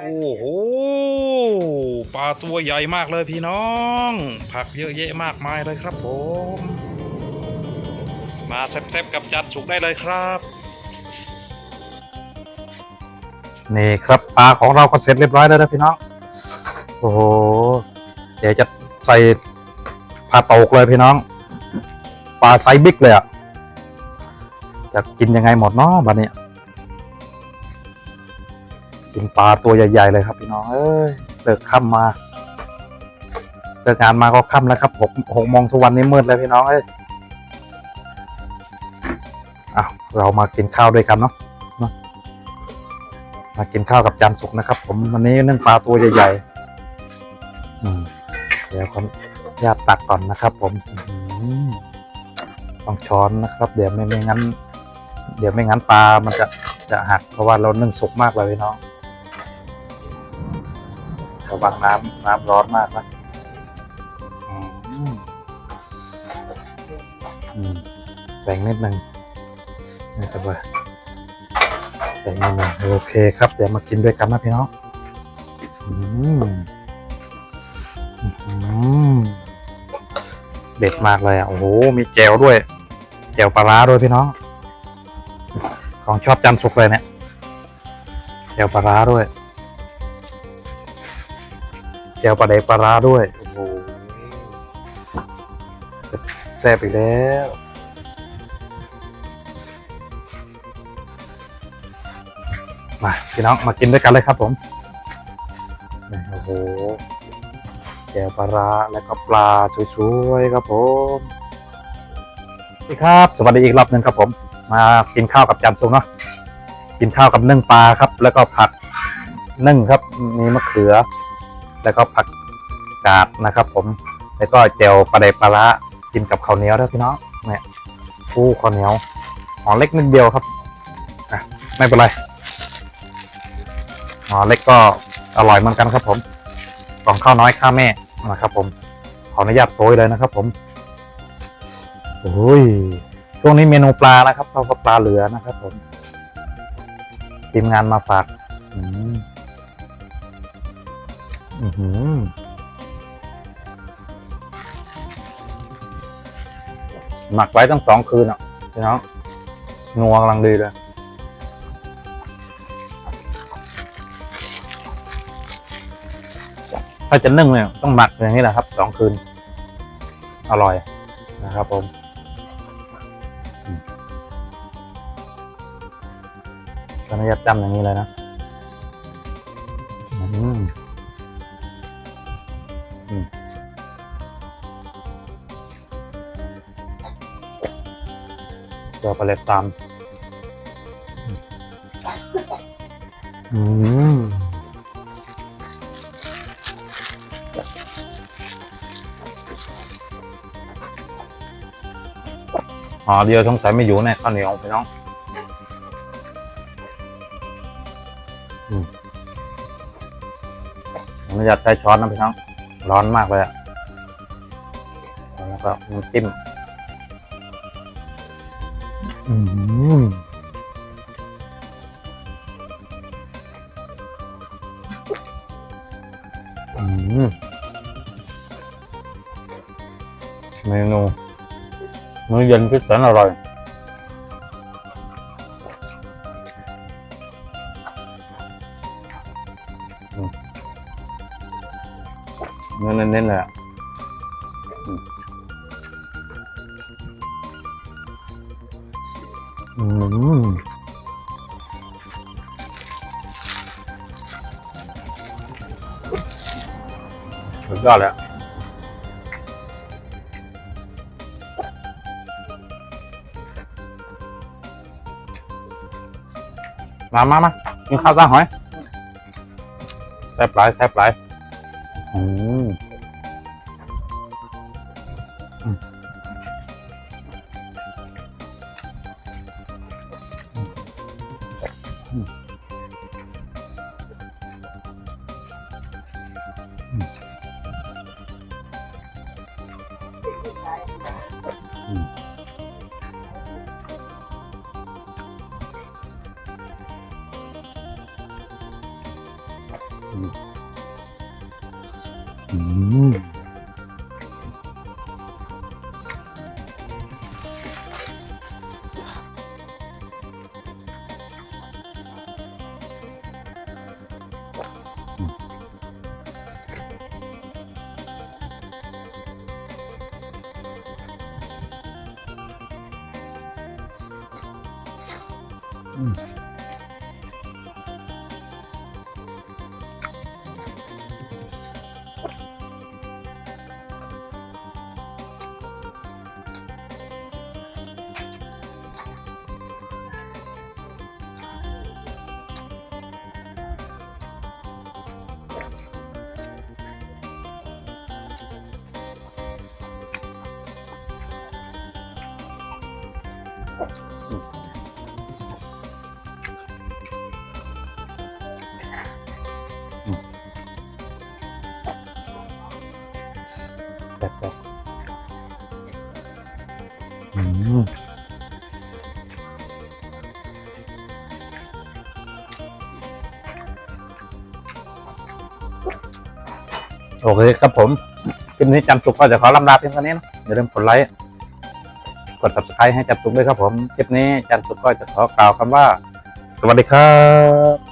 โอ้โหปลาตัวใหญ่มากเลยพี่น้อง ผักเยอะแยะมากมายเลยครับผม มาแซ่บๆกับจัดสุกได้เลยครับนี่ครับปลาของเราก็เสร็จเรียบร้อยแล้วนะพี่น้อง โอ้โห เดี๋ยวจะใส่ปลาตกเลยพี่น้อง ปลาไซส์บิ๊กเลยอะ จะกินยังไงหมดเนาะบัดเนี้ย กินปลาตัวใหญ่ ๆ เลยครับพี่น้องเอ้ยเลิกค่ำมาเลิกงานมาก็ค่ำแล้วครับหกหกโมงทุกวันนี้มืดเลยพี่น้องเอ้ยอ้าวเรามากินข้าวด้วยกันเนาะนะมากินข้าวกับจันสุกนะครับ ผมวันนี้นึ่งปลาตัวใหญ่ๆเดี๋ยวขออนุญาติตักก่อนนะครับ ผมต้องช้อนนะครับ เดี๋ยวไม่ไม่งั้น เดี๋ยวไม่งั้นปลามันจะจะหักเพราะว่าเรานึ่งสุกมากเลยพี่น้อง ระวังน้ำน้ำร้อนมากนะแบ่งนิดหนึ่งนะครับว่าแบ่งนิดหนึ่งโอเคครับ เดี๋ยวมากินด้วยกันนะพี่น้องเด็ดมากเลยอะโอ้โหมีแจวด้วยแจวปลาร้าด้วยพี่น้อง ของชอบจันสุกเลยเนี่ยแจวปลาร้าด้วย แจวปลาเดกปลาร้าด้วย โอ้โหแซ่บอีกแล้ว มาพี่น้องมากินด้วยกันเลยครับผมโอ้โหแจวปลาร้าแล้วก็ปลาสวยๆครับผมสวัสดีครับ สวัสดีอีกรอบหนึ่งครับผม มากินข้าวกับจันทร์สุกเนาะกินข้าวกับนึ่งปลาครับ แล้วก็ผักนึ่งครับ มีมะเขือ แล้วก็ผักกาดนะครับ ผม แล้วก็เจลปลาเดปลาร้ากินกับข้าวเหนียวด้วยพี่น้องเนี่ยฟูข้าวเหนียวหอเล็กนิดเดียวครับอะไม่เป็นไรหอเล็กก็อร่อยเหมือนกันครับ ผมกล่องข้าวน้อยข้าแม่นะครับ ผมขออนุญาตโซยเลยนะครับ ผมโอ้ยช่วงนี้เมนูปลานะครับเราก็ปลาเหลือนะครับ ผมทีมงานมาฝากอืม อือหือหมักไว้ตั้งสองคืนอะพี่น้องนัวกำลังดีเลยถ้าจะนึ่งเนี่ยต้องหมักอย่างนี้แหละครับสองคืน อร่อยนะครับผมขออนุญาตจำอย่างนี้เลยนะ อืม เดี๋ยวไปเล็ดตาม อืมอ๋อเดียวสงสัยไม่อยู่ในข้าวเหนียวพี่น้องผมอยากใช้ช้อนนะพี่น้อง ร้อนมากเลยอะแล้วก็น้ำจิ้มอืมอืมเมนูมื้อเย็นที่แสนอร่อย เนื้อเน้นๆเลยอะอืมสุดยอดเลยอะมามามากินข้าวซะหอยแซ่บหลายแซ่บหลายอืม อืมม อื โอเคครับผมคลิปนี้จำสุกก็จะขอลำลาเพียงเท่านี้นะอย่าลืมกดไลค์กด subscribe ให้จำสุกด้วยครับผมคลิปนี้จำสุกก็จะขอกล่าวคำว่า สวัสดีครับ